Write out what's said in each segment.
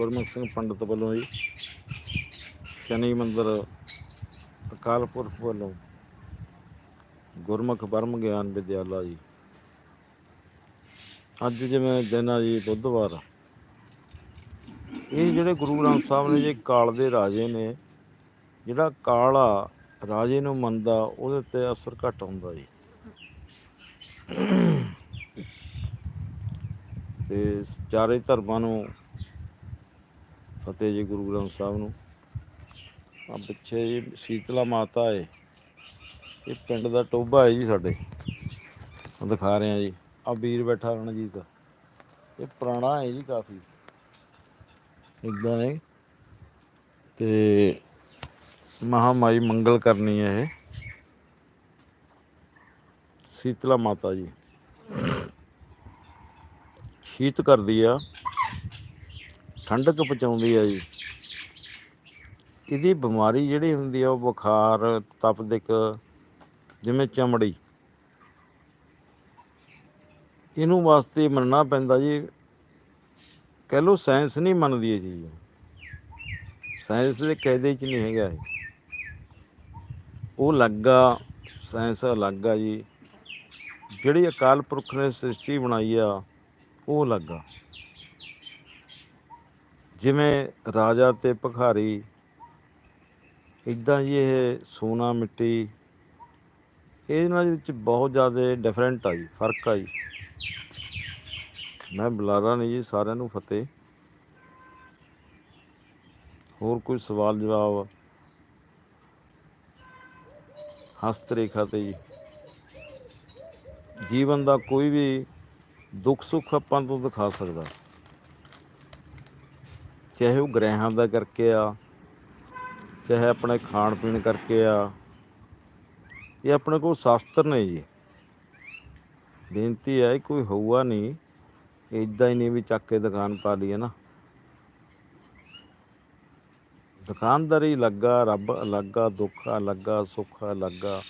ਗੁਰਮੁਖ ਸਿੰਘ ਪੰਡਤ ਵੱਲੋਂ ਜੀ, ਸ਼ਨੀ ਮੰਦਰ ਅਕਾਲ ਪੁਰਖ ਵੱਲੋਂ ਗੁਰਮੁਖ ਬਰਮ ਗਿਆਨ ਵਿਦਿਆਲਾ ਜੀ। ਅੱਜ ਜਿਵੇਂ ਦਿਨ ਆ ਜੀ ਬੁੱਧਵਾਰ, ਇਹ ਜਿਹੜੇ ਗੁਰੂ ਗ੍ਰੰਥ ਸਾਹਿਬ ਨੇ ਜੀ ਕਾਲ ਦੇ ਰਾਜੇ ਨੇ, ਜਿਹੜਾ ਕਾਲ ਆ ਰਾਜੇ ਨੂੰ ਮੰਨਦਾ, ਉਹਦੇ ਤੇ ਅਸਰ ਘੱਟ ਹੁੰਦਾ ਜੀ। ਤੇ ਚਾਰੇ ਧਰਮਾਂ ਨੂੰ ਫਤਿਹ ਜੀ ਗੁਰੂ ਗ੍ਰੰਥ ਸਾਹਿਬ ਨੂੰ। ਆ ਪਿੱਛੇ ਜੀ ਸੀਤਲਾ ਮਾਤਾ ਹੈ ਇਹ ਪਿੰਡ ਦਾ ਟੋਭਾ ਹੈ ਜੀ ਸਾਡੇ। ਦਿਖਾ ਰਹੇ ਆ ਜੀ। ਆ ਵੀਰ ਬੈਠਾ ਰਣਜੀਤ। ਇਹ ਪੁਰਾਣਾ ਹੈ ਜੀ ਕਾਫੀ। ਇਦਾਂ ਹੈ ਤੇ ਮਹਾਮਾਈ ਮੰਗਲ ਕਰਨੀ ਹੈ ਇਹ। ਸੀਤਲਾ ਮਾਤਾ ਜੀ। ਸ਼ੀਤ ਕਰਦੀ ਆ। ਠੰਡਕ ਪਹੁੰਚਾਉਂਦੀ ਆ ਜੀ? ਇਹਦੀ ਬਿਮਾਰੀ ਜਿਹੜੀ ਹੁੰਦੀ ਆ, ਉਹ ਬੁਖਾਰ ਤਪਦਿਕ ਜਿਵੇਂ ਚਮੜੀ। ਇਹਨੂੰ ਵਾਸਤੇ ਮੰਨਣਾ ਪੈਂਦਾ ਜੀ। ਕਹਿ ਲਓ ਸਾਇੰਸ ਨਹੀਂ ਮੰਨਦੀ ਇਹ ਚੀਜ਼। ਸਾਇੰਸ ਦੇ ਕਾਇਦੇ 'ਚ ਨਹੀਂ ਹੈਗਾ ਇਹ। ਉਹ ਲੱਗਾ ਸਾਇੰਸ ਅਲੱਗ ਆ ਜੀ। ਜਿਹੜੀ ਅਕਾਲ ਪੁਰਖ ਨੇ ਸ੍ਰਿਸ਼ਟੀ ਬਣਾਈ ਆ, ਉਹ ਲੱਗਾ ਜਿਵੇਂ ਰਾਜਾ ਤੇ ਭਖਾਰੀ ਇਦਾਂ ਜੀ ਇਹ ਸੋਨਾ ਮਿੱਟੀ, ਇਹਨਾਂ ਦੇ ਵਿੱਚ ਬਹੁਤ ਜ਼ਿਆਦਾ ਡਿਫਰੈਂਟ ਆ ਜੀ ਫ਼ਰਕ ਆ ਜੀ ਮੈਂ ਬੁਲਾਰਾ ਨਹੀਂ ਜੀ, ਸਾਰਿਆਂ ਨੂੰ ਫਤਿਹ। ਹੋਰ ਕੋਈ ਸਵਾਲ ਜਵਾਬ? ਹਸਤ ਰੇਖਾ ਤੇ ਜੀ। ਜੀਵਨ ਦਾ ਕੋਈ ਵੀ ਦੁੱਖ ਸੁੱਖ ਆਪਾਂ ਤੋਂ ਦਿਖਾ ਸਕਦਾ। ਚਾਹੇ ਉਹ ਗ੍ਰਹਿਾਂ ਦਾ ਕਰਕੇ ਆ, ਚਾਹੇ ਆਪਣੇ ਖਾਣ ਪੀਣ ਕਰਕੇ ਆ, ਇਹ ਆਪਣੇ ਕੋਲ ਸ਼ਾਸਤਰ ਨੇ ਜੀ। ਬੇਨਤੀ ਹੈ, ਕੋਈ ਹੋਊਗਾ ਨਹੀਂ ਇਦਾਂ ਹੀ ਨਹੀਂ ਵੀ ਚੱਕ ਕੇ ਦੁਕਾਨ ਪਾ ਲਈ ਹੈ ਨਾ। ਦੁਕਾਨਦਾਰੀ ਲੱਗਾ, ਰੱਬ ਅਲੱਗਾ ਦੁੱਖ ਅਲੱਗਾ ਸੁੱਖ ਅਲੱਗਾ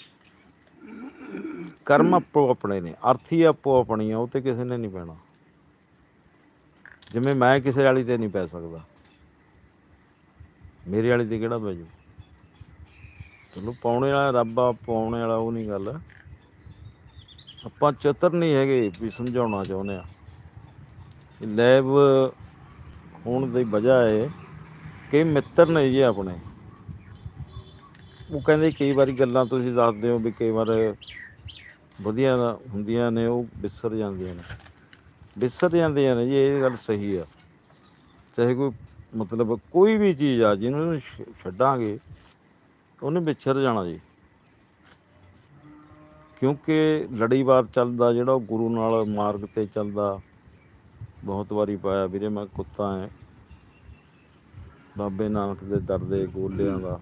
ਕਰਮ ਆਪੋ ਆਪਣੇ ਨੇ, ਅਰਥੀ ਆਪੋ ਆਪਣੀ ਆ, ਉਹ ਤੇ ਕਿਸੇ ਨੇ ਨਹੀਂ ਪੈਣਾ। ਜਿਵੇਂ ਮੈਂ ਕਿਸੇ ਵਾਲੀ ਤੇ ਨਹੀਂ ਪੈ ਸਕਦਾ। ਮੇਰੇ ਵਾਲੇ ਤੇ ਕਿਹੜਾ ਪੈ ਜੂ? ਚਲੋ ਪਾਉਣੇ ਵਾਲਾ ਰੱਬ ਆ, ਪਾਉਣੇ ਵਾਲਾ ਉਹ ਨਹੀਂ ਗੱਲ। ਆਪਾਂ ਚਤਰ ਨਹੀਂ ਹੈਗੇ ਵੀ ਸਮਝਾਉਣਾ ਚਾਹੁੰਦੇ ਆ। ਇਹ ਲੈਬ ਹੋਣ ਦੀ ਵਜ੍ਹਾ ਹੈ ਕਿ ਮਿੱਤਰ ਨੇ ਜੀ ਆਪਣੇ। ਉਹ ਕਹਿੰਦੇ ਕਈ ਵਾਰੀ ਗੱਲਾਂ ਤੁਸੀਂ ਦੱਸਦੇ ਹੋ ਵੀ ਕਈ ਵਾਰ ਵਧੀਆ ਹੁੰਦੀਆਂ ਨੇ, ਉਹ ਵਿਸਰ ਜਾਂਦੀਆਂ ਨੇ। ਵਿਸਰ ਜਾਂਦੀਆਂ ਨੇ ਜੀ, ਇਹ ਗੱਲ ਸਹੀ ਆ। ਚਾਹੇ ਕੋਈ ਮਤਲਬ ਕੋਈ ਵੀ ਚੀਜ਼ ਆ, ਜਿਹਨੂੰ ਛੱਡਾਂਗੇ, ਉਹਨੇ ਵਿਛੜ ਜਾਣਾ ਜੀ। ਕਿਉਂਕਿ ਲੜੀਵਾਰ ਚੱਲਦਾ, ਜਿਹੜਾ ਉਹ ਗੁਰੂ ਨਾਲ ਮਾਰਗ ਤੇ ਚੱਲਦਾ, ਬਹੁਤ ਵਾਰੀ ਪਾਇਆ, ਵੀਰੇ ਮੈਂ ਕੁੱਤਾ ਐ। ਬਾਬੇ ਨਾਨਕ ਦੇ ਦਰ ਦੇ ਗੋਲਿਆਂ ਦਾ।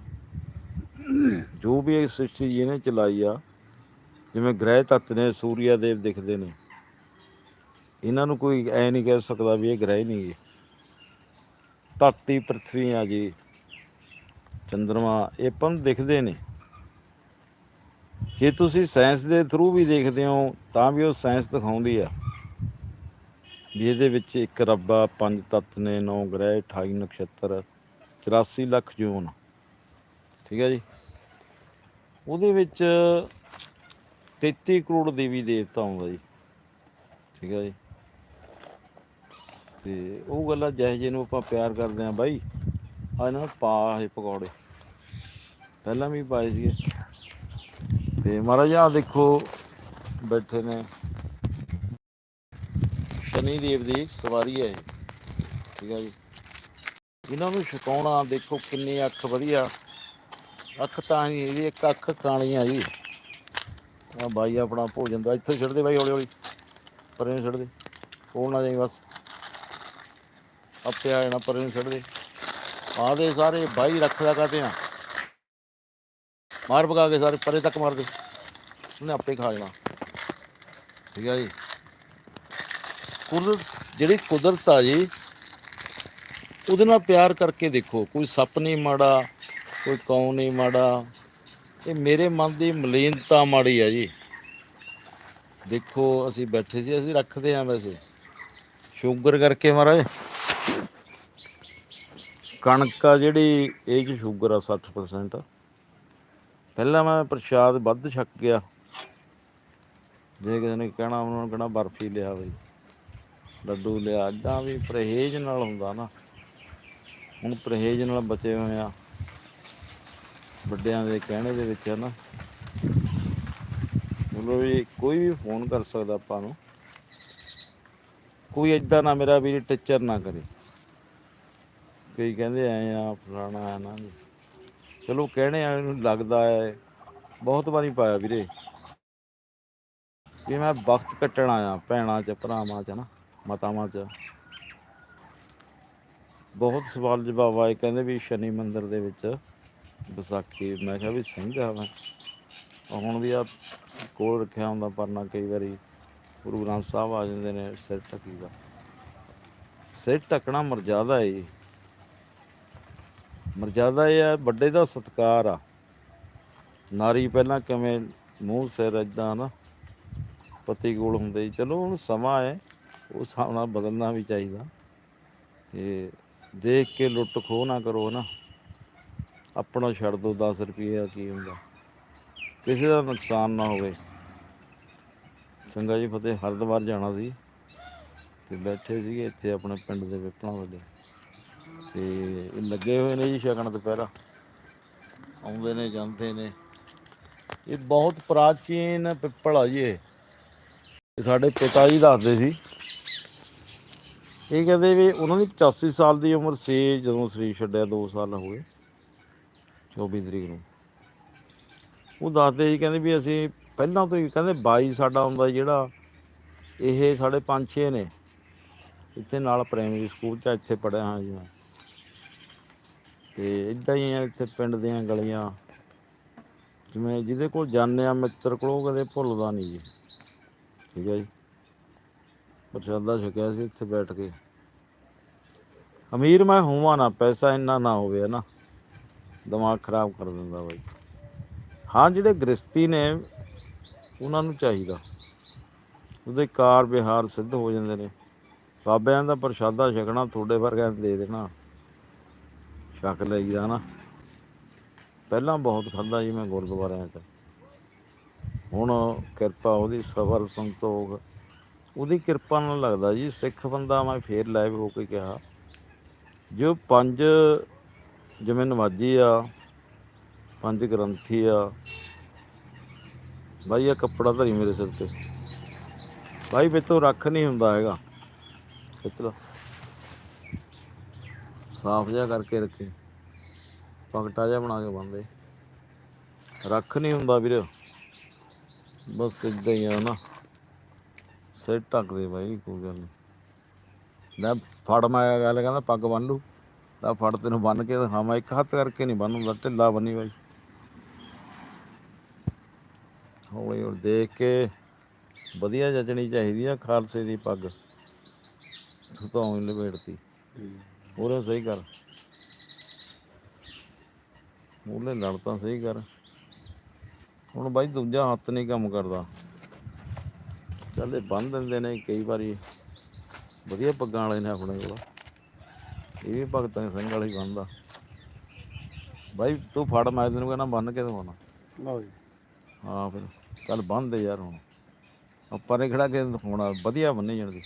ਜੋ ਵੀ ਇਹ ਸ੍ਰਿਸ਼ਟੀ ਜਿਹਨੇ ਚਲਾਈ ਆ, ਜਿਵੇਂ ਗ੍ਰਹਿ ਤੱਤ ਨੇ ਸੂਰਿਆ ਦੇਵ ਦਿਖਦੇ ਨੇ, ਇਹਨਾਂ ਨੂੰ ਕੋਈ ਐ ਨਹੀਂ ਕਹਿ ਸਕਦਾ ਵੀ ਇਹ ਗ੍ਰਹਿ ਨਹੀਂ ਗੇ। ਧਰਤੀ ਪ੍ਰithvi ਆ ਜੀ। ਚੰਦਰਮਾ, ਇਹ ਆਪਾਂ ਦਿਖਦੇ ਨੇ। ਜੇ ਤੁਸੀਂ ਸਾਇੰਸ ਦੇ ਥਰੂ ਵੀ ਦੇਖਦੇ ਹੋ, ਤਾਂ ਵੀ ਉਹ ਸਾਇੰਸ ਦਿਖਾਉਂਦੀ ਆ। ਵੀ ਇਹਦੇ ਵਿੱਚ ਇੱਕ ਰੱਬਾ ਪੰਜ ਤੱਤ ਨੇ, ਨੌ ਗ੍ਰਹਿ 28 ਨਕਸ਼ਤਰ 84 ਲੱਖ ਜੂਨ। ਠੀਕ ਹੈ ਜੀ। ਉਹਦੇ ਵਿੱਚ 33 ਕਰੋੜ ਦੇਵੀ ਦੇਵਤਾ ਆਉਂਦਾ ਜੀ। ਠੀਕ ਹੈ ਜੀ। ਤੇ ਉਹ ਗੱਲਾਂ ਜਿਹੇ ਜਿਹੇ ਨੂੰ ਆਪਾਂ ਪਿਆਰ ਕਰਦੇ ਆ ਬਾਈ। ਆ ਇਹਨਾਂ ਪਾ ਇਹ ਪਕੌੜੇ। ਪਹਿਲਾਂ ਵੀ ਪਾਏ ਸੀਗੇ। ਤੇ ਮਹਾਰਾਜ ਆ ਦੇਖੋ, ਬੈਠੇ ਨੇ। ਸ਼ਨੀ ਦੇਵ ਦੀ ਸਵਾਰੀ ਹੈ ਠੀਕ ਹੈ ਜੀ। ਇਹਨਾਂ ਨੂੰ ਛਕਾਉਣਾ ਦੇਖੋ ਕਿੰਨੀ ਅੱਖ ਵਧੀਆ। ਅੱਖ ਤਾਂ ਹੀ ਇਹਦੀ ਇੱਕ ਅੱਖ ਕਾਲੀ ਆ ਜੀ। ਆ ਬਾਈ ਆਪਣਾ ਭੋਜਨ ਦਾ ਇੱਥੇ ਛੱਡਦੇ ਬਾਈ ਹੌਲੀ ਹੌਲੀ ਪਰੇ ਨੂੰ ਛੱਡ ਦੇ। ਨਾ ਜਾਈ ਬਸ। ਆਪੇ ਆ ਜਾਣਾ ਪਰੇ ਨੂੰ ਛੱਡਦੇ ਆਦੇ ਸਾਰੇ ਬਾਈ ਰੱਖਦਾ ਕਰਦੇ ਆ। ਮਾਰ ਭਗਾ ਕੇ ਸਾਰੇ ਪਰੇ ਤੱਕ ਮਾਰ ਦੇ। ਉਹਨੇ ਆਪੇ ਖਾ ਜਾਣਾ। ਠੀਕ ਆ ਜੀ। ਕੁਦਰਤ, ਜਿਹੜੀ ਕੁਦਰਤ ਆ ਜੀ, ਉਹਦੇ ਨਾਲ ਪਿਆਰ ਕਰਕੇ ਦੇਖੋ। ਕੋਈ ਸੱਪ ਨਹੀਂ ਮਾੜਾ, ਕੋਈ ਕੌਂ ਨਹੀਂ ਮਾੜਾ। ਇਹ ਮੇਰੇ ਮਨ ਦੀ ਮਲੀਨਤਾ ਮਾੜੀ ਆ ਜੀ। ਦੇਖੋ, ਅਸੀਂ ਬੈਠੇ ਸੀ, ਅਸੀਂ ਰੱਖਦੇ ਆਂ ਵੈਸੇ। ਸ਼ੂਗਰ ਕਰਕੇ ਮਹਾਰਾਜ। ਕਣਕ ਆ ਜਿਹੜੀ, ਇਹ ਚ ਸ਼ੂਗਰ ਆ 60% ਪਹਿਲਾਂ ਮੈਂ ਪ੍ਰਸ਼ਾਦ ਵੱਧ ਛਕ ਗਿਆ। ਜੇ ਕਿਸੇ ਨੇ ਕਹਿਣਾ, ਉਹਨਾਂ ਨੂੰ ਕਹਿਣਾ ਬਰਫੀ ਲਿਆ ਬਈ। ਲੱਡੂ ਲਿਆ ਅੱਡਾ ਵੀ ਪਰਹੇਜ਼ ਨਾਲ ਹੁੰਦਾ ਨਾ। ਹੁਣ ਪਰਹੇਜ਼ ਨਾਲ ਬਚੇ ਹੋਏ ਆ। ਵੱਡਿਆਂ ਦੇ ਕਹਿਣੇ ਦੇ ਵਿੱਚ ਹੈ ਨਾ। ਮਤਲਬ ਵੀ ਕੋਈ ਵੀ ਫੋਨ ਕਰ ਸਕਦਾ ਆਪਾਂ ਨੂੰ। ਕੋਈ ਏਦਾਂ ਨਾ ਮੇਰਾ ਵੀ ਟੀਚਰ ਨਾ ਕਰੇ। ਕਈ ਕਹਿੰਦੇ ਆਏ ਆ, ਫਲਾਣਾ ਆ ਨਾ ਚਲੋ ਕਹਿਣੇ ਆ ਨੂੰ ਲੱਗਦਾ ਹੈ, ਬਹੁਤ ਵਾਰੀ ਪਾਇਆ ਵੀਰੇ। ਕਿ ਮੈਂ ਵਕਤ ਕੱਟਣ ਆਇਆ, ਭੈਣਾਂ ਚ, ਭਰਾਵਾਂ ਚ ਨਾ, ਮਾਤਾਵਾਂ ਚ। ਬਹੁਤ ਸਵਾਲ ਜਵਾਬ ਆਏ, ਕਹਿੰਦੇ ਵੀ ਸ਼ਨੀ ਮੰਦਿਰ ਦੇ ਵਿੱਚ ਵਿਸਾਖੀ, ਮੈਂ ਕਿਹਾ ਵੀ ਸਿੰਘ ਆ ਮੈਂ। ਹੁਣ ਵੀ ਆ ਕੋਲ ਰੱਖਿਆ ਹੁੰਦਾ ਪਰਨਾ ਕਈ ਵਾਰੀ, ਗੁਰੂ ਗ੍ਰੰਥ ਸਾਹਿਬ ਆ ਜਾਂਦੇ ਨੇ ਸਿਰ ਢੱਕੀ ਦਾ ਸਿਰ ਢੱਕਣਾ ਮਰਜ਼ਾਦਾ ਹੈ ਜੀ ਮਰਜ਼ਾਦਾ ਇਹ ਆ ਵੱਡੇ ਦਾ ਸਤਕਾਰ ਆ। ਨਾਰੀ ਪਹਿਲਾਂ ਕਿਵੇਂ ਮੂੰਹ, ਸਿਰ ਇਦਾਂ ਨਾ ਪਤੀ ਕੋਲ ਹੁੰਦੇ ਸੀ। ਚਲੋ ਹੁਣ ਸਮਾਂ ਹੈ ਉਹ ਹਿਸਾਬ ਨਾਲ ਬਦਲਣਾ ਵੀ ਚਾਹੀਦਾ। ਤੇ ਦੇਖ ਕੇ ਲੁੱਟ ਖੋਹ ਨਾ ਕਰੋ ਨਾ। ਆਪਣਾ ਛੱਡ ਦੋ 10 ਰੁਪਏ ਕੀ ਹੁੰਦਾ। ਕਿਸੇ ਦਾ ਨੁਕਸਾਨ ਨਾ ਹੋਵੇ। ਚੰਗਾ ਜੀ, ਫਤਿਹ। ਹਰਿਦੁਆਰ ਜਾਣਾ ਸੀ ਤੇ ਬੈਠੇ ਸੀਗੇ ਇੱਥੇ ਆਪਣੇ ਪਿੰਡ ਦੇ ਵਿਪਣਾ ਵਾਲੇ। ਤੇ ਇਹ ਲੱਗੇ ਹੋਏ ਨੇ ਜੀ ਸ਼ਗਨ ਦੁਪਹਿਰਾ। ਆਉਂਦੇ ਨੇ, ਜਾਂਦੇ ਨੇ। ਇਹ ਬਹੁਤ ਪ੍ਰਾਚੀਨ ਪਿੱਪਲ ਆ ਜੀ ਇਹ। ਸਾਡੇ ਪਿਤਾ ਜੀ ਦੱਸਦੇ ਸੀ। ਇਹ ਕਹਿੰਦੇ ਵੀ ਉਹਨਾਂ ਦੀ 85 ਸਾਲ ਦੀ ਉਮਰ ਸੀ ਜਦੋਂ ਸਰੀਰ ਛੱਡਿਆ 2 ਸਾਲ ਹੋ ਗਏ 24 ਤਰੀਕ ਨੂੰ। ਉਹ ਦੱਸਦੇ ਸੀ, ਕਹਿੰਦੇ ਵੀ ਅਸੀਂ ਪਹਿਲਾਂ ਤੋਂ ਹੀ, ਕਹਿੰਦੇ 22 ਸਾਡਾ ਹੁੰਦਾ ਜਿਹੜਾ, ਇਹ ਸਾਡੇ ਪੰਜ ਛੇ ਨੇ। ਇੱਥੇ ਨਾਲ ਪ੍ਰਾਇਮਰੀ ਸਕੂਲ ਚ ਇੱਥੇ ਪੜਿਆ ਹਾਂ ਜੀ ਮੈਂ। ਤੇ ਇਦਾਂ ਹੀ ਆ ਇੱਥੇ ਪਿੰਡ ਦੀਆਂ ਗਲੀਆਂ। ਜਿਵੇਂ ਜਿਹਦੇ ਕੋਲ ਜਾਂਦੇ ਆ ਮਿੱਤਰ ਕੋਲ, ਉਹ ਕਦੇ ਭੁੱਲਦਾ ਨਹੀਂ ਜੀ। ਠੀਕ ਹੈ ਜੀ। ਪ੍ਰਸ਼ਾਦਾ ਛਕਿਆ ਸੀ ਇੱਥੇ ਬੈਠ ਕੇ। ਅਮੀਰ ਮੈਂ ਹੋਵਾਂ ਨਾ, ਪੈਸਾ ਇੰਨਾ ਨਾ ਹੋਵੇ ਨਾ ਦਿਮਾਗ ਖਰਾਬ ਕਰ ਦਿੰਦਾ ਬਾਈ। ਹਾਂ, ਜਿਹੜੇ ਗ੍ਰਸਤੀ ਨੇ, ਉਹਨਾਂ ਨੂੰ ਚਾਹੀਦਾ। ਉਹਦੇ ਕਾਰ ਵਿਹਾਰ ਸਿੱਧ ਹੋ ਜਾਂਦੇ ਨੇ। ਬਾਬਿਆਂ ਦਾ ਪ੍ਰਸ਼ਾਦਾ ਛਕਣਾ, ਤੁਹਾਡੇ ਵਰਗਿਆਂ ਨੂੰ ਦੇ ਦੇਣਾ। ਛਕ ਲਈਦਾ ਨਾ। ਪਹਿਲਾਂ ਬਹੁਤ ਖਾਦਾ ਜੀ ਮੈਂ ਗੁਰਦੁਆਰਿਆਂ 'ਚ। ਹੁਣ ਕਿਰਪਾ ਉਹਦੀ, ਸਬਰ, ਸੰਤੋਖ, ਉਹਦੀ ਕਿਰਪਾ ਨਾਲ ਲੱਗਦਾ ਜੀ। ਸਿੱਖ ਬੰਦਾ ਮੈਂ ਫੇਰ ਲਾਈਵ ਹੋ ਕੇ ਕਿਹਾ, ਜੋ ਪੰਜ ਜਿਵੇਂ ਨਮਾਜੀ ਆ, ਪੰਜ ਗ੍ਰੰਥੀ ਆ ਭਾਈ ਇਹ ਕੱਪੜਾ ਧਰੀ ਮੇਰੇ ਸਿਰ ਤੇ। ਭਾਈ ਮੇਤੋਂ ਰੱਖ ਨਹੀਂ ਹੁੰਦਾ ਹੈਗਾ। ਖਿੱਚ ਲਓ ਸਾਫ਼ ਜਿਹਾ ਕਰਕੇ ਰੱਖੇ। ਪਗਟਾ ਜਿਹਾ ਬਣਾ ਕੇ ਬੰਦੇ ਰੱਖ ਨਹੀਂ ਹੁੰਦਾ ਵੀਰ। ਬਸ ਇਦਾਂ ਹੀ ਆ ਨਾ। ਸਿਰ ਢੱਕ ਬਾਈ, ਕੋਈ ਗੱਲ ਨਹੀਂ ਲੈ ਫੜ, ਮੈਂ ਗੱਲ ਕਹਿੰਦਾ ਪੱਗ ਬੰਨ ਲੂ ਲੈ ਫੜ ਤੈਨੂੰ ਬੰਨ ਕੇ ਦਿਖਾਵਾਂ। ਇੱਕ ਹੱਥ ਕਰਕੇ ਨਹੀਂ ਬੰਨ ਢਿੱਲਾ ਬੰਨੀ ਬਾਈ। ਹੌਲੀ ਹੌਲੀ ਦੇਖ ਕੇ ਵਧੀਆ ਜੱਜਣੀ ਚਾਹੀਦੀ ਆ ਖਾਲਸੇ ਦੀ ਪੱਗ। ਤੂੰ ਤਾਂ ਉਹੀ ਲਪੇੜਤੀ ਉਹਨੇ ਸਹੀ ਕਰ। ਉਹਨੇ ਲੜ ਤਾਂ ਸਹੀ ਕਰ। ਹੁਣ ਬਾਈ ਦੂਜਾ ਹੱਥ ਨਹੀਂ ਕੰਮ ਕਰਦਾ। ਚੱਲ ਬੰਨ ਦਿੰਦੇ ਨੇ ਕਈ ਵਾਰੀ। ਵਧੀਆ ਪੱਗਾਂ ਵਾਲੇ ਨੇ ਆਪਣੇ ਕੋਲ। ਇਹ ਵੀ ਭਗਤਾਂ ਸਿੰਘ ਵਾਲੇ ਬੰਨਦਾ ਬਾਈ ਤੂੰ ਫੜ ਮੈਂ ਤੈਨੂੰ ਕਹਿੰਦਾ ਬੰਨ ਕੇ ਦਵਾਉਣਾ ਲਓ ਜੀ। ਹਾਂ ਫਿਰ ਚੱਲ ਬੰਨ ਦੇ ਯਾਰ ਹੁਣ। ਨੇ ਖੜਾ ਕੇ ਦਿਖਾਉਣਾ? ਵਧੀਆ ਬੰਨੇ ਜਾਣਗੇ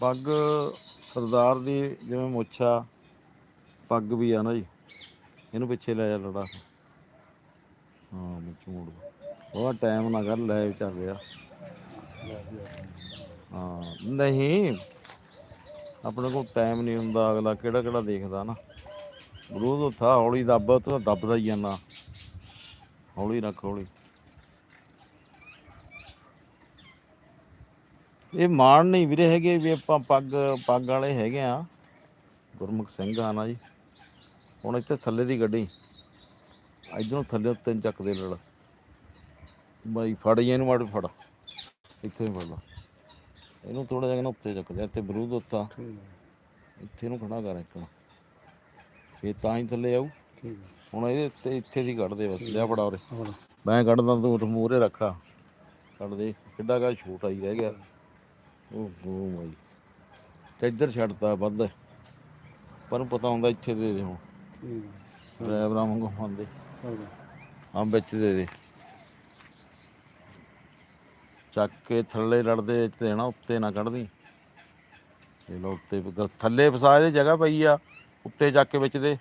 ਪੱਗ ਸਰਦਾਰ ਦੀ ਜਿਵੇਂ ਮੁੱਛਾ, ਪੱਗ ਵੀ ਆ ਨਾ ਜੀ। ਇਹਨੂੰ ਪਿੱਛੇ ਲੈ ਜਾ ਲੜਾ। ਹਾਂ ਵਿੱਚ ਮੋੜ ਬਹੁਤ ਟਾਈਮ ਨਾ ਕਰ, ਲੈ ਚੱਲ ਰਿਹਾ ਹਾਂ, ਨਹੀਂ। ਆਪਣੇ ਕੋਲ ਟਾਈਮ ਨਹੀਂ ਹੁੰਦਾ ਅਗਲਾ, ਕਿਹੜਾ ਕਿਹੜਾ ਦੇਖਦਾ ਨਾ। ਬਰੂਦ ਉੱਥਾ ਹੌਲੀ ਦੱਬ, ਤੂੰ ਦੱਬਦਾ ਹੀ ਜਾਂਦਾ ਹੌਲੀ ਰੱਖ, ਹੌਲੀ। ਇਹ ਮਾਣ ਨਹੀਂ ਵੀਰੇ ਹੈਗੇ ਵੀ ਆਪਾਂ ਪੱਗ ਪੱਗ ਵਾਲੇ ਹੈਗੇ ਆ। ਗੁਰਮੁਖ ਸਿੰਘ ਆ ਨਾ ਜੀ। ਹੁਣ ਇੱਥੇ ਥੱਲੇ ਦੀ ਗੱਡੀ। ਇਧਰੋਂ ਥੱਲੇ ਉੱਤੇ ਨੂੰ ਚੱਕਦੇ ਲੜ। ਬਾਈ ਫੜ ਜੀ ਇਹਨੂੰ ਮਾੜ ਫੜ। ਇੱਥੇ ਫੜ ਲਾ। ਇਹਨੂੰ ਥੋੜਾ ਜਿਹਾ ਨਾ ਉੱਤੇ ਚੱਕ ਦੇ। ਇੱਥੇ ਬਰੂਦ ਉੱਤਾ। ਇੱਥੇ ਨੂੰ ਖੜਾ ਕਰ ਇੱਕ। ਫੇਰ ਤਾਂ ਹੀ ਥੱਲੇ ਠੀਕ ਹੁਣ ਇਹਦੇ ਉੱਤੇ ਇੱਥੇ ਦੀ ਕੱਢ ਦੇ ਬਸ। ਲਿਆ ਫੜਾ ਉਰੇ। ਮੈਂ ਕੱਢਦਾ ਤੂੰ ਮੂਹਰੇ ਰੱਖਾ ਕੱਢ ਦੇ। ਕਿੱਡਾ ਕਾ ਛੋਟਾ ਹੀ ਰਹਿ ਗਿਆ। ਉਹ ਹੋ ਬਾਈ। ਤੇ ਇੱਧਰ ਛੱਡਤਾ ਵੱਧ। ਪਰ ਨੂੰ ਪਤਾ ਹੁੰਦਾ ਇੱਥੇ ਦੇ ਦੇ ਹੁਣ। ਡਰਾਈਵਰਾਂ ਵਾਂਗੂ ਹੁੰਦੇ ਚਲੋ ਆ ਵਿੱਚ ਦੇ ਦੇ। ਚੱਕ ਕੇ ਥੱਲੇ ਲੜਦੇ ਵਿੱਚ ਦੇਣਾ ਉੱਤੇ ਨਾ ਕੱਢਦੀ। ਇਹ ਲੋ ਉੱਤੇ ਥੱਲੇ ਫਸਾ ਦੀ ਜਗ੍ਹਾ ਪਈ ਆ। ਉੱਤੇ ਚੱਕ ਕੇ ਵਿੱਚ ਦੇ।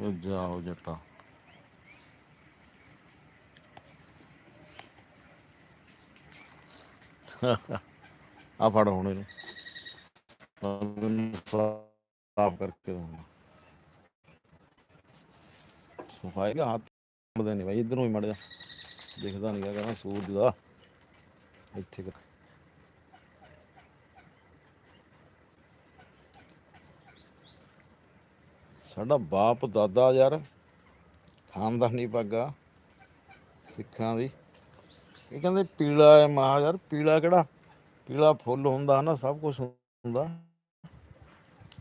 ਉਹ ਜਾਓ ਜੱਟਾ। ਆ ਫੜ ਹੁਣ ਇਹਨੂੰ। ਸਾਫ਼ ਕਰਕੇ ਦਊਂਗਾ ਸਫ਼ਾਈ ਦਾ ਹੱਥ ਮੁੜਦੇ ਨਹੀਂ ਬਾਈ, ਇਧਰ ਹੀ ਮੜ ਜਾ ਦਿਖਦਾ ਨਹੀਂ ਹੈਗਾ ਸੂਰਜ ਦਾ। ਇੱਥੇ ਕਰ। ਸਾਡਾ ਬਾਪ ਦਾਦਾ ਯਾਰ, ਖਾਨਦਾਨੀ ਪੱਗਾ ਸਿੱਖਾਂ ਦੀ। ਇਹ ਕਹਿੰਦੇ ਪੀਲਾ ਹੈ ਮਹਾ ਯਾਰ, ਪੀਲਾ ਕਿਹੜਾ? ਪੀਲਾ ਫੁੱਲ ਹੁੰਦਾ ਨਾ ਸਭ ਕੁਝ ਹੁੰਦਾ।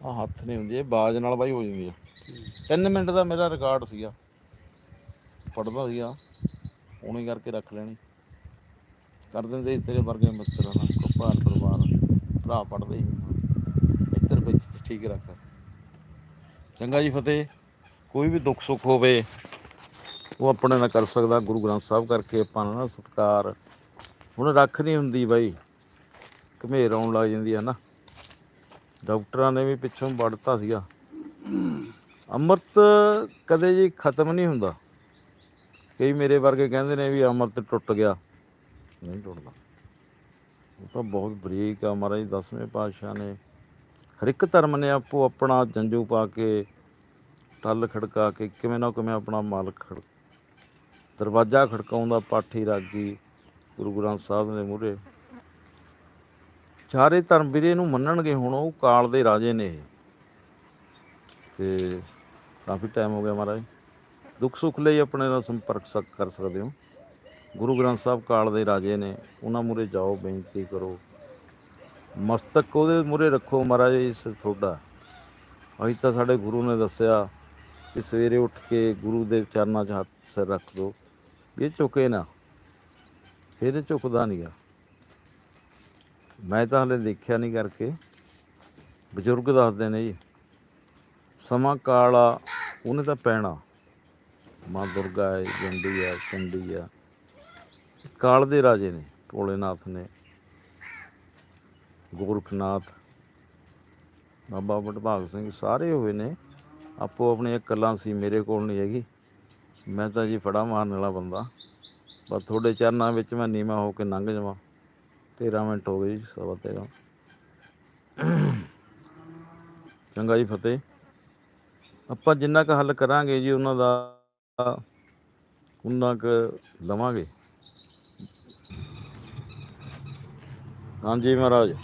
ਆ ਹੱਥ ਨਹੀਂ ਹੁੰਦੀ, ਇਹ ਬਾਜ ਨਾਲ ਬਾਈ ਹੋ ਜਾਂਦੀ ਆ। 3 ਮਿੰਟ ਦਾ ਮੇਰਾ ਰਿਕਾਰਡ ਸੀਗਾ। ਪੜਦਾ ਸੀਗਾ, ਉਹਨੇ ਕਰਕੇ ਰੱਖ ਲੈਣੀ। ਕਰ ਦਿੰਦੇ ਤੇਰੇ ਵਰਗੇ ਮਿੱਤਰਾਂ ਨਾਲ ਭਾਰ ਪਰਿਵਾਰ, ਭਰਾ ਪੜਦੇ ਸੀ। ਮਿੱਤਰ ਵਿੱਚ ਠੀਕ ਰੱਖ। ਚੰਗਾ ਜੀ ਫਤਿਹ, ਕੋਈ ਵੀ ਦੁੱਖ ਸੁੱਖ ਹੋਵੇ, ਉਹ ਆਪਣੇ ਨਾਲ ਕਰ ਸਕਦਾ, ਗੁਰੂ ਗ੍ਰੰਥ ਸਾਹਿਬ ਕਰਕੇ ਆਪਾਂ ਨੂੰ ਨਾ ਸਤਿਕਾਰ। ਹੁਣ ਰੱਖ ਨਹੀਂ ਹੁੰਦੀ ਬਾਈ। ਘਮੇਰ ਆਉਣ ਲੱਗ ਜਾਂਦੀ ਹੈ ਨਾ। ਡਾਕਟਰਾਂ ਨੇ ਵੀ ਪਿੱਛੋਂ ਵੜਤਾ ਸੀਗਾ। ਅੰਮ੍ਰਿਤ ਕਦੇ ਜੀ ਖਤਮ ਨਹੀਂ ਹੁੰਦਾ। ਕਈ ਮੇਰੇ ਵਰਗੇ ਕਹਿੰਦੇ ਨੇ ਵੀ ਅੰਮ੍ਰਿਤ ਟੁੱਟ ਗਿਆ। ਨਹੀਂ ਟੁੱਟਦਾ। ਉਹ ਤਾਂ ਬਹੁਤ ਬਰੀਕ ਆ ਮਹਾਰਾਜ, ਦਸਵੇਂ ਪਾਤਸ਼ਾਹ ਨੇ। ਹਰ ਇੱਕ ਧਰਮ ਨੇ ਆਪੋ ਆਪਣਾ ਜੰਜੂ ਪਾ ਕੇ, ਟੱਲ ਖੜਕਾ ਕੇ, ਕਿਵੇਂ ਨਾ ਕਿਵੇਂ ਆਪਣਾ ਮਾਲਕ ਖੜ, ਦਰਵਾਜ਼ਾ ਖੜਕਾਉਂਦਾ ਪਾਠੀ ਰਾਗੀ ਗੁਰੂ ਗ੍ਰੰਥ ਸਾਹਿਬ ਦੇ ਮੂਹਰੇ। ਸਾਰੇ ਧਰਮ ਵੀਰੇ ਨੂੰ ਮੰਨਣਗੇ ਹੁਣ, ਉਹ ਕਾਲ ਦੇ ਰਾਜੇ ਨੇ ਇਹ। ਤੇ ਕਾਫੀ ਟਾਈਮ ਹੋ ਗਿਆ ਮਹਾਰਾਜ। ਦੁੱਖ ਸੁੱਖ ਲਈ ਆਪਣੇ ਨਾਲ ਸੰਪਰਕ ਸਕ, ਕਰ ਸਕਦੇ ਹੋ। ਗੁਰੂ ਗ੍ਰੰਥ ਸਾਹਿਬ ਕਾਲ ਦੇ ਰਾਜੇ ਨੇ, ਉਹਨਾਂ ਮੂਰੇ ਜਾਓ, ਬੇਨਤੀ ਕਰੋ। ਮਸਤਕ ਉਹਦੇ ਮੂਰੇ ਰੱਖੋ ਮਹਾਰਾਜ, ਇਸ ਤੁਹਾਡਾ। ਅਸੀਂ ਤਾਂ ਸਾਡੇ ਗੁਰੂ ਨੇ ਦੱਸਿਆ ਕਿ ਸਵੇਰੇ ਉੱਠ ਕੇ ਗੁਰੂ ਦੇ ਚਰਨਾਂ 'ਚ ਹੱਥ ਸਿਰ ਰੱਖ ਦੋ। ਇਹ ਝੁਕੇ ਨਾ। ਫਿਰ ਇਹ ਝੁਕਦਾ ਨਹੀਂਗਾ ਮੈਂ ਤਾਂ ਹਲੇ ਦੇਖਿਆ ਨਹੀਂ ਕਰਕੇ। ਬਜ਼ੁਰਗ ਦੱਸਦੇ ਨੇ ਜੀ, ਸਮਾਂ ਕਾਲਾ, ਉਹਨੇ ਤਾਂ ਪੈਣਾ। ਮਾਂ ਦੁਰਗਾ ਹੈ, ਜੰਡੀ ਹੈ, ਚੰਡੀ ਆ ਕਾਲ ਦੇ ਰਾਜੇ ਨੇ, ਭੋਲੇਨਾਥ ਨੇ। ਗੋਰਖਨਾਥ, ਬਾਬਾ ਵਡਭਾਗ ਸਿੰਘ ਸਾਰੇ ਹੋਏ ਨੇ। ਆਪੋ ਆਪਣੀਆਂ ਗੱਲਾਂ ਸੀ, ਮੇਰੇ ਕੋਲ ਨਹੀਂ ਹੈਗੀ। ਮੈਂ ਤਾਂ ਜੀ ਫੜਾ ਮਾਰਨ ਵਾਲਾ ਬੰਦਾ। ਬਸ ਤੁਹਾਡੇ ਚਰਨਾਂ ਵਿੱਚ ਮੈਂ ਨੀਵਾਂ ਹੋ ਕੇ ਲੰਘ ਜਾਵਾਂ। 13 ਮਿੰਟ ਹੋ ਗਏ ਜੀ, ਸਵਾ 13 ਚੰਗਾ ਜੀ ਫਤਿਹ। ਆਪਾਂ ਜਿੰਨਾ ਕੁ ਹੱਲ ਕਰਾਂਗੇ ਜੀ, ਉਹਨਾਂ ਦਾ ਉਹਨਾਂ ਕੁ ਲਵਾਂਗੇ। ਹਾਂਜੀ ਮਹਾਰਾਜ।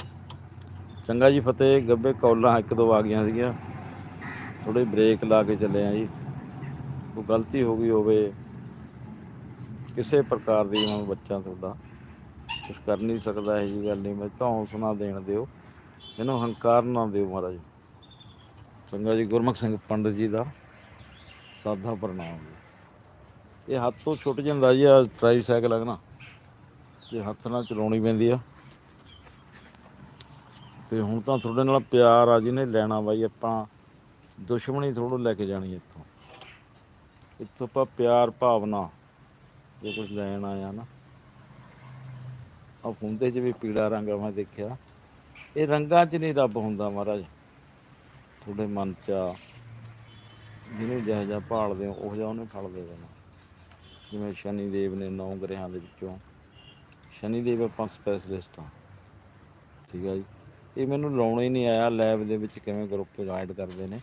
ਚੰਗਾ ਜੀ ਫਤਿਹ। ਗੱਬੇ ਕੌਲਾਂ ਇੱਕ ਦੋ ਆ ਗਈਆਂ ਸੀਗੀਆਂ। ਥੋੜੇ ਬ੍ਰੇਕ ਲਾ ਕੇ ਚੱਲੇ ਆ ਜੀ। ਕੋਈ ਗਲਤੀ ਹੋ ਗਈ ਹੋਵੇ, ਕਿਸੇ ਪ੍ਰਕਾਰ ਦੀ ਮੈਂ ਬੱਚਾ ਤੁਹਾਡਾ। ਕੁਝ ਕਰ ਨਹੀਂ ਸਕਦਾ ਇਹ ਜੀ ਗੱਲ ਨਹੀਂ। ਮੈਂ ਤਾਂ ਹੌਸਲਾ ਦੇਣ ਦਿਓ। ਇਹਨੂੰ ਹੰਕਾਰ ਨਾ ਦਿਓ ਮਹਾਰਾਜ। ਚੰਗਾ ਜੀ, ਗੁਰਮੁਖ ਸਿੰਘ ਪੰਡਤ ਜੀ ਦਾ ਸਾਦਾ ਪ੍ਰਣਾਮ ਜੀ। ਇਹ ਹੱਥ ਤੋਂ ਛੁੱਟ ਜਾਂਦਾ ਜੀ ਆ ਟ੍ਰਾਈਸਾਈਕਲ ਹੈ ਨਾ। ਇਹ ਹੱਥ ਨਾਲ ਚਲਾਉਣੀ ਪੈਂਦੀ ਆ। ਤੇ ਹੁਣ ਤਾਂ ਤੁਹਾਡੇ ਨਾਲ ਪਿਆਰ ਆ ਜਿਹਨੇ ਲੈਣਾ ਬਾਈ, ਆਪਾਂ ਦੁਸ਼ਮਣੀ ਥੋੜੋ ਲੈ ਕੇ ਜਾਣੀ ਇੱਥੋਂ। ਇੱਥੋਂ ਆਪਾਂ ਪਿਆਰ ਭਾਵਨਾ ਜੋ ਕੁਝ ਲੈਣ ਆਇਆ ਨਾ। ਆ ਹੁੰਦੇ 'ਚ ਵੀ ਪੀਲਾ ਰੰਗ ਆ, ਮੈਂ ਦੇਖਿਆ। ਇਹ ਰੰਗਾਂ 'ਚ ਨਹੀਂ ਰੱਬ ਹੁੰਦਾ ਮਹਾਰਾਜ। ਤੁਹਾਡੇ ਮਨ 'ਚ ਆ। ਜਿਹਨੂੰ ਜਿਹੋ ਜਿਹਾ ਭਾਲਦੇ ਹੋ, ਉਹ ਜਿਹਾ ਉਹਨੇ ਫਲ ਦੇ ਦੇਣਾ। ਜਿਵੇਂ ਸ਼ਨੀ ਦੇਵ ਨੇ ਨੌ ਗ੍ਰਹਿਆਂ ਦੇ ਵਿੱਚੋਂ ਸ਼ਨੀ ਦੇਵ ਆਪਾਂ ਸਪੈਸ਼ਲਿਸਟ ਆ। ਠੀਕ ਆ ਜੀ। ਇਹ ਮੈਨੂੰ ਲਾਉਣਾ ਹੀ ਨਹੀਂ ਆਇਆ ਲੈਬ ਦੇ ਵਿੱਚ ਕਿਵੇਂ ਗਰੁੱਪ ਜੁਆਇਨ ਕਰਦੇ ਨੇ।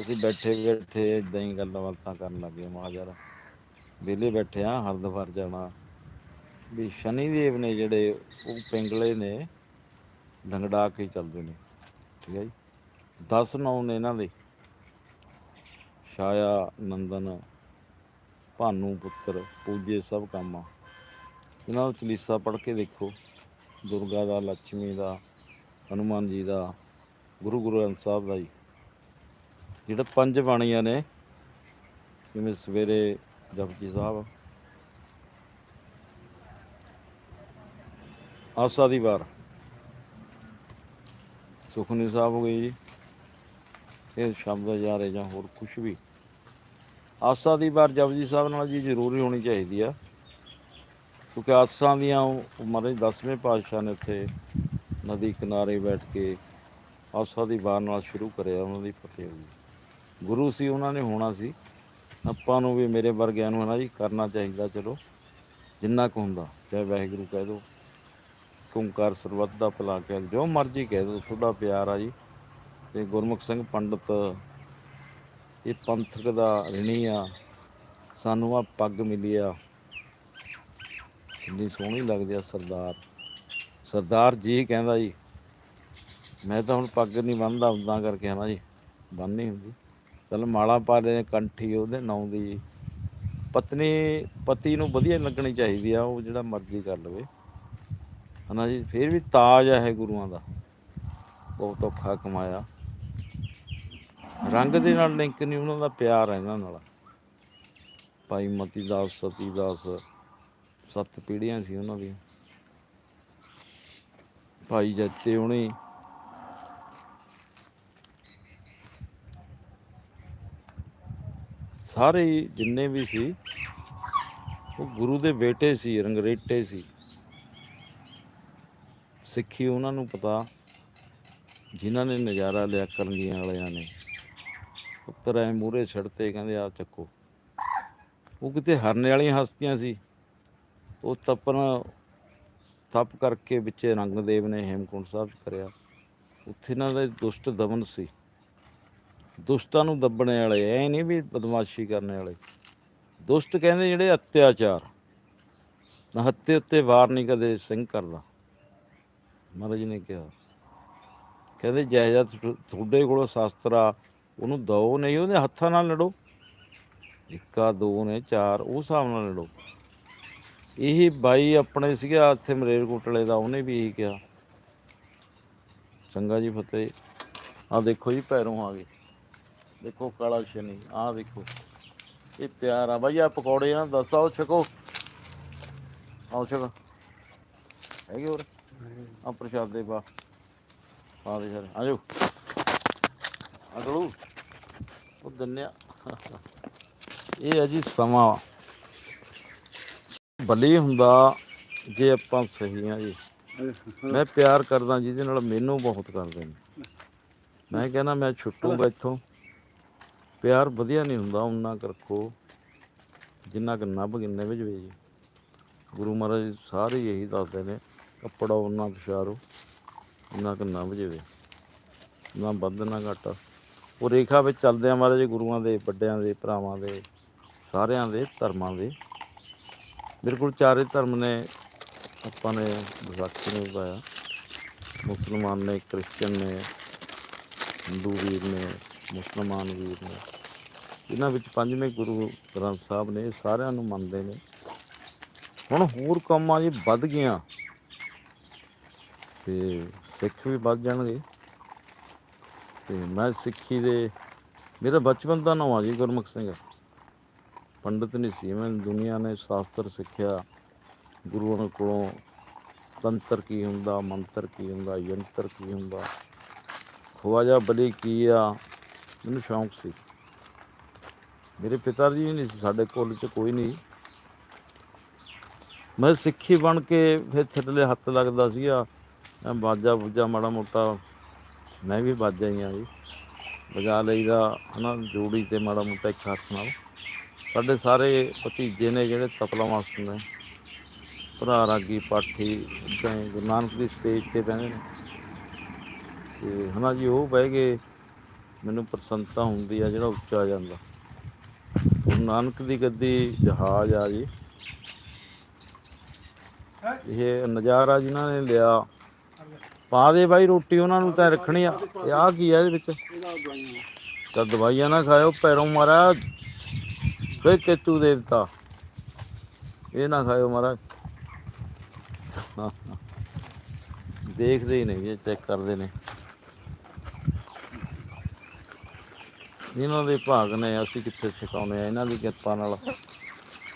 ਅਸੀਂ ਬੈਠੇ ਬੈਠੇ ਇਦਾਂ ਹੀ ਗੱਲਾਂ ਬਾਤਾਂ ਕਰਨ ਲੱਗੇ ਮਾ ਯਾਰ ਵਿਹਲੇ ਬੈਠੇ ਆ ਹਰਦਵਾਰ ਜਾਣਾ। ਵੀ ਸ਼ਨੀ ਦੇਵ ਨੇ ਜਿਹੜੇ ਉਹ ਪਿੰਗਲੇ ਨੇ ਲੰਗੜਾ ਕੇ ਚੱਲਦੇ ਨੇ। ਠੀਕ ਹੈ ਜੀ। 10 ਨੌ ਨੇ ਇਹਨਾਂ ਦੇ। ਛਾਇਆ, ਨੰਦਨ, ਭਾਨੂ ਪੁੱਤਰ, ਪੂਜੇ ਸਭ ਕੰਮ ਆ। ਇਹਨਾਂ ਨੂੰ ਚਲੀਸਾ ਪੜ੍ਹ ਕੇ ਦੇਖੋ। ਦੁਰਗਾ ਦਾ ਲక్ష్ਮੀ ਦਾ, ਹਨੂਮਾਨ ਜੀ ਦਾ ਗੁਰੂ ਗੁਰੂ ਗ੍ਰੰਥ ਸਾਹਿਬ ਦਾ ਜੀ। ਜਿਹੜਾ ਪੰਜ ਬਾਣੀਆਂ ਨੇ, ਜਿਵੇਂ ਸਵੇਰੇ ਜਪਜੀ ਸਾਹਿਬ ਆਸਾ ਦੀ ਵਾਰ। ਸੁਖਨੀ ਸਾਹਿਬ ਹੋ ਗਈ ਜੀ। ਇਹ ਸ਼ਬਦ ਯਾਰੇ ਜਾਂ ਹੋਰ ਕੁਝ ਵੀ। ਆਸਾ ਦੀ ਵਾਰ ਜਪਜੀ ਸਾਹਿਬ ਨਾਲ ਜੀ ਜ਼ਰੂਰੀ ਹੋਣੀ ਚਾਹੀਦੀ ਆ। ਕਿਉਂਕਿ ਆਸਾਂ ਦੀਆਂ ਉਹ ਮਹਾਰਾਜ ਦਸਵੇਂ ਪਾਤਸ਼ਾਹ ਨੇ ਉੱਥੇ ਨਦੀ ਕਿਨਾਰੇ ਬੈਠ ਕੇ ਆਸਾ ਦੀ ਵਾਰ ਨਾਲ ਸ਼ੁਰੂ ਕਰਿਆ, ਉਹਨਾਂ ਦੀ ਫਤਿਹ ਹੋਈ। ਗੁਰੂ ਸੀ, ਉਹਨਾਂ ਨੇ ਹੋਣਾ ਸੀ। ਆਪਾਂ ਨੂੰ ਵੀ ਮੇਰੇ ਵਰਗਿਆਂ ਨੂੰ ਹੈ ਨਾ ਜੀ ਕਰਨਾ ਚਾਹੀਦਾ, ਚਲੋ। ਜਿੰਨਾ ਕੁ ਹੁੰਦਾ, ਚਾਹੇ ਵਾਹਿਗੁਰੂ ਕਹਿ ਦੋ। ਓੰਕਾਰ ਸਰਬੱਤ ਦਾ ਭਲਾ ਕਹਿ ਦਿਓ, ਜੋ ਮਰਜ਼ੀ ਕਹਿ ਦੋ ਤੁਹਾਡਾ ਪਿਆਰ ਆ ਜੀ। ਤੇ ਗੁਰਮੁਖ ਸਿੰਘ ਪੰਡਤ ਇਹ ਪੰਥਕ ਦਾ ਰਿਣੀ ਆ। ਸਾਨੂੰ ਆ ਪੱਗ ਮਿਲੀ ਆ। ਕਿੰਨੀ ਸੋਹਣੀ ਲੱਗਦੀ ਆ ਸਰਦਾਰ। ਸਰਦਾਰ ਜੀ ਕਹਿੰਦਾ ਜੀ ਮੈਂ ਤਾਂ ਹੁਣ ਪੱਗ ਨਹੀਂ ਬੰਨਦਾ ਉਦਾਂ ਕਰਕੇ ਹਨਾ ਜੀ। ਬੰਨ ਨਹੀਂ ਹੁੰਦੀ। ਚਲ ਮਾਲਾ ਪਾ ਲੈ ਕੰਠੀ ਉਹਦੇ ਨਾਂ ਦੀ ਜੀ। ਪਤਨੀ ਪਤੀ ਨੂੰ ਵਧੀਆ ਲੱਗਣੀ ਚਾਹੀਦੀ ਆ ਉਹ ਜਿਹੜਾ ਮਰਜ਼ੀ ਕਰ ਲਵੇ। ਹਨਾ ਜੀ, ਫਿਰ ਵੀ ਤਾਜ ਹੈ ਗੁਰੂਆਂ ਦਾ। ਬਹੁਤ ਔਖਾ ਕਮਾਇਆ। ਰੰਗ ਦੇ ਨਾਲ ਲਿੰਕ ਨਹੀਂ, ਉਹਨਾਂ ਦਾ ਪਿਆਰ ਹੈ ਇਹਨਾਂ ਨਾਲ। ਭਾਈ ਮਤੀ ਦਾਸ ਸਤੀ ਦਾਸ ਸੱਤ ਪੀੜ੍ਹੀਆਂ ਸੀ ਉਹਨਾਂ ਦੀਆਂ। ਭਾਈ ਜੱਤੇ ਉਹਨੇ ਸਾਰੇ ਜਿੰਨੇ ਵੀ ਸੀ, ਉਹ ਗੁਰੂ ਦੇ ਬੇਟੇ ਸੀ, ਰੰਗਰੇਟੇ ਸੀ। ਸਿੱਖੀ ਉਹਨਾਂ ਨੂੰ ਪਤਾ, ਜਿਨ੍ਹਾਂ ਨੇ ਨਜ਼ਾਰਾ ਲਿਆ ਕਲੰਗੀਆਂ ਵਾਲਿਆਂ ਨੇ। ਪੁੱਤਰ ਐ ਮੂਰੇ ਛੜਤੇ ਕਹਿੰਦੇ ਆ ਚੱਕੋ। ਉਹ ਕਿਤੇ ਹਰਨੇ ਵਾਲੀਆਂ ਹਸਤੀਆਂ ਸੀ। ਉਹ ਤਪਨ ਤਪ ਕਰਕੇ ਵਿੱਚ ਰੰਗਦੇਵ ਨੇ ਹੇਮਕੁੰਟ ਸਾਹਿਬ 'ਚ ਕਰਿਆ। ਉੱਥੇ ਇਹਨਾਂ ਦਾ ਦੁਸ਼ਟ ਦਮਨ ਸੀ। ਦੁਸ਼ਟਾਂ ਨੂੰ ਦੱਬਣੇ ਵਾਲੇ, ਐ ਨਹੀਂ ਵੀ ਬਦਮਾਸ਼ੀ ਕਰਨ ਵਾਲੇ। ਦੁਸ਼ਟ ਕਹਿੰਦੇ ਜਿਹੜੇ ਅਤਿਆਚਾਰ। ਹੱਤੇ ਉੱਤੇ ਵਾਰ ਨਹੀਂ ਕਦੇ ਸਿੰਘ ਕਰਦਾ। ਮਹਾਰਾਜ ਨੇ ਕਿਹਾ। ਕਹਿੰਦੇ ਜਾਇਦਾਦ ਤੁਹਾਡੇ ਕੋਲ ਸ਼ਾਸਤਰ ਆ, ਉਹਨੂੰ ਦੋ ਨਹੀਂ ਉਹਦੇ ਹੱਥਾਂ ਨਾਲ ਲੜੋ। ਇੱਕਾ, ਦੋ ਨੇ, ਚਾਰ, ਉਹ ਹਿਸਾਬ ਨਾਲ ਲੜੋ। ਇਹ ਬਾਈ ਆਪਣੇ ਸੀਗਾ ਇੱਥੇ ਮਰੇਰਕੋਟਲੇ ਦਾ, ਉਹਨੇ ਵੀ ਇਹੀ ਕਿਹਾ। ਚੰਗਾ ਜੀ ਫਤਿਹ। ਆ ਦੇਖੋ ਜੀ, ਪੈਰੋਂ ਆ ਗਏ। ਦੇਖੋ ਕਾਲਾ ਸ਼ਨੀ, ਆਹ ਦੇਖੋ। ਇਹ ਪਿਆਰ ਆ। ਬਾਈ ਆ ਪਕੌੜੇ ਆ, ਦੱਸੋ ਛਕੋ। ਆਓ, ਛਕੋ। ਹੈਗੇ ਹੋਰ? ਆ ਪ੍ਰਸ਼ਾਦੇ ਪਾ ਪਾ ਦੇ ਸਾਰੇ ਆਜੋ ਅਗਲੂ ਉਹ ਦੰਨਿਆ ਇਹ ਹੈ ਜੀ ਸਮਾਂ। ਬਲੀ ਹੁੰਦਾ ਜੇ ਆਪਾਂ ਸਹੀ ਆ ਜੀ। ਮੈਂ ਪਿਆਰ ਕਰਦਾ ਜਿਹਦੇ ਨਾਲ ਮੈਨੂੰ ਬਹੁਤ ਕਰਦੇ ਨੇ। ਮੈਂ ਕਹਿੰਦਾ ਮੈਂ ਛੁੱਟੂਗਾ ਇੱਥੋਂ। ਪਿਆਰ ਵਧੀਆ ਨਹੀਂ ਹੁੰਦਾ, ਉਨਾ ਕੁ ਰੱਖੋ। ਜਿੰਨਾ ਕਿ ਨਭ ਕਿੰਨੇ ਵਿੱਚ ਵੇ ਜੀ ਗੁਰੂ ਮਹਾਰਾਜ ਸਾਰੇ ਇਹੀ ਦੱਸਦੇ ਨੇ। ਕੱਪੜਾ ਉਹਨਾਂ ਪਛਾਰੋ ਉਹਨਾਂ ਕਿ ਨਾ ਵਜੇਵੇ ਨਾ ਵੱਧ, ਨਾ ਘੱਟ। ਉਹ ਰੇਖਾ ਵਿੱਚ ਚੱਲਦੇ ਆ ਮਹਾਰਾਜ ਗੁਰੂਆਂ ਦੇ, ਵੱਡਿਆਂ ਦੇ, ਭਰਾਵਾਂ ਦੇ, ਸਾਰਿਆਂ ਦੇ, ਧਰਮਾਂ ਦੇ। ਮੇਰੇ ਕੋਲ ਚਾਰੇ ਧਰਮ ਨੇ ਆਪਾਂ ਨੇ ਵਿਸਾਖੀ ਨੂੰ ਪਾਇਆ। ਮੁਸਲਮਾਨ ਨੇ, ਕ੍ਰਿਸਚਨ ਨੇ, ਹਿੰਦੂ ਵੀਰ ਨੇ, ਮੁਸਲਮਾਨ ਵੀਰ ਨੇ। ਇਹਨਾਂ ਵਿੱਚ ਪੰਜਵੇਂ ਗੁਰੂ ਗ੍ਰੰਥ ਸਾਹਿਬ ਨੇ, ਇਹ ਸਾਰਿਆਂ ਨੂੰ ਮੰਨਦੇ ਨੇ। ਹੁਣ ਹੋਰ ਕੰਮਾਂ ਜੀ ਵੱਧ ਗਈਆਂ। ਤੇ ਸਿੱਖ ਵੀ ਵੱਧ ਜਾਣਗੇ। ਤੇ ਮੈਂ ਸਿੱਖੀ ਦੇ, ਮੇਰਾ ਬਚਪਨ ਦਾ ਨਾਮ ਆ ਜੀ ਗੁਰਮੁਖ ਸਿੰਘ। ਪੰਡਤ ਨਹੀਂ ਸੀ, ਮੈਂ ਦੁਨੀਆ ਨੇ ਸ਼ਾਸਤਰ ਸਿੱਖਿਆ, ਗੁਰੂਆਂ ਕੋਲੋਂ ਤੰਤਰ ਕੀ ਹੁੰਦਾ, ਮੰਤਰ ਕੀ ਹੁੰਦਾ, ਯੰਤਰ ਕੀ ਹੁੰਦਾ ਖਵਾਜਾ ਬਲੀ ਕੀ ਆ, ਮੈਨੂੰ ਸ਼ੌਂਕ ਸੀ। ਮੇਰੇ ਪਿਤਾ ਜੀ ਨਹੀਂ ਸੀ, ਸਾਡੇ ਕੋਲ ਚ ਕੋਈ ਨਹੀਂ। ਮੈਂ ਸਿੱਖੀ ਬਣ ਕੇ ਫਿਰ ਥੱਲੇ ਹੱਥ ਲੱਗਦਾ ਸੀਗਾ। ਬਾਜਾ ਬੁੱਜਾ ਮਾੜਾ ਮੋਟਾ ਮੈਂ ਵੀ ਬਾਜਾ ਹੀ ਆ ਜੀ। ਵਜਾ ਲਈਦਾ, ਹਨਾ, ਜੋੜੀ ਤੇ ਮਾੜਾ ਮੋਟਾ ਇੱਕ ਹੱਥ ਨਾਲ। ਸਾਡੇ ਸਾਰੇ ਭਤੀਜੇ ਨੇ ਜਿਹੜੇ ਤਪਲਾ ਮਾਸਟਰ ਨੇ। ਭਰਾ ਰਾਗੀ ਪਾਠੀ, ਇੱਦਾਂ ਹੀ ਗੁਰੂ ਨਾਨਕ ਦੀ ਸਟੇਜ ਤੇ ਬਹਿੰਦੇ ਨੇ। ਤੇ ਹਨਾ ਜੀ, ਉਹ ਬਹਿ ਗਏ ਮੈਨੂੰ ਪ੍ਰਸੰਨਤਾ ਹੁੰਦੀ ਆ ਜਿਹੜਾ ਉੱਚਾ ਜਾਂਦਾ। ਗੁਰੂ ਨਾਨਕ ਦੀ ਗੱਦੀ ਜਹਾਜ਼ ਆ ਜੀ। ਇਹ ਨਜ਼ਾਰਾ ਜਿਨ੍ਹਾਂ ਨੇ ਲਿਆ ਪਾ ਦੇ ਬਾਈ ਰੋਟੀ ਉਹਨਾਂ ਨੂੰ ਤਾਂ ਰੱਖਣੀ ਆ। ਇਹ ਆ ਕੀ ਆ ਇਹਦੇ ਵਿੱਚ? ਤਾਂ ਦਵਾਈਆਂ ਨਾ ਖਾਇਓ, ਪੈਰੋਂ ਮਾਰਾ। ਫੇ ਕੇਤੂ ਦੇਵਤਾ। ਇਹ ਨਾ ਖਾਇਓ ਮਹਾਰਾਜ। ਦੇਖਦੇ ਹੀ ਨਹੀਂ, ਇਹ ਚੈੱਕ ਕਰਦੇ ਨੇ। ਇਹਨਾਂ ਦੇ ਭਾਗ ਨੇ, ਅਸੀਂ ਕਿੱਥੇ ਛਕਾਉਨੇ ਆ? ਇਹਨਾਂ ਦੀ ਕਿਰਪਾ ਨਾਲ।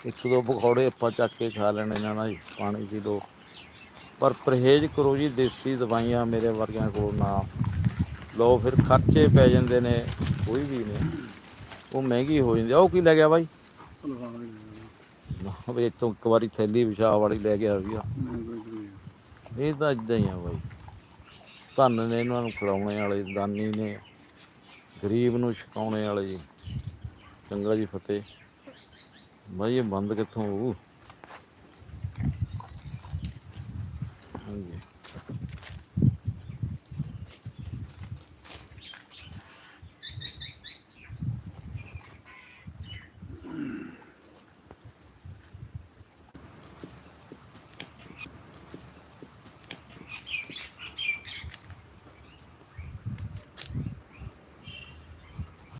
ਇੱਕ ਦੋ ਪਕੌੜੇ ਆਪਾਂ ਚੱਕ ਕੇ ਖਾ ਲੈਣੇ ਇਹਨਾਂ ਜੀ। ਪਾਣੀ ਪੀ ਦੋ ਪਰ ਪਰਹੇਜ਼ ਕਰੋ ਜੀ, ਦੇਸੀ ਦਵਾਈਆਂ ਮੇਰੇ ਵਰਗਿਆਂ ਕੋਲ ਨਾ। ਲਓ ਫਿਰ ਖਰਚੇ ਪੈ ਜਾਂਦੇ ਨੇ, ਕੋਈ ਵੀ ਨਹੀਂ। ਉਹ ਮਹਿੰਗੀ ਹੋ ਜਾਂਦੀ ਆ। ਉਹ ਕੀ ਲੈ ਗਿਆ ਬਾਈ? ਤਨਖਾਹ ਨਾ ਵੀ ਇੱਥੋਂ ਇੱਕ ਵਾਰੀ ਥੈਲੀ ਵਿਛਾ ਵਾਲੀ ਲੈ ਗਿਆ ਸੀਗਾ ਇਹ ਤਾਂ ਇਦਾਂ ਹੀ ਆ ਬਾਈ। ਧੰਨ ਨੇ ਇਹਨਾਂ ਨੂੰ ਖਿਲਾਉਣੇ ਵਾਲੇ, ਦਾਨੀ ਨੇ, ਗਰੀਬ ਨੂੰ ਛਕਾਉਣੇ ਵਾਲੇ ਜੀ। ਚੰਗਾ ਜੀ ਫਤਿਹ। ਬਾਈ, ਇਹ ਬੰਦ ਕਿੱਥੋਂ ਹੋਊ? ਹਾਂਜੀ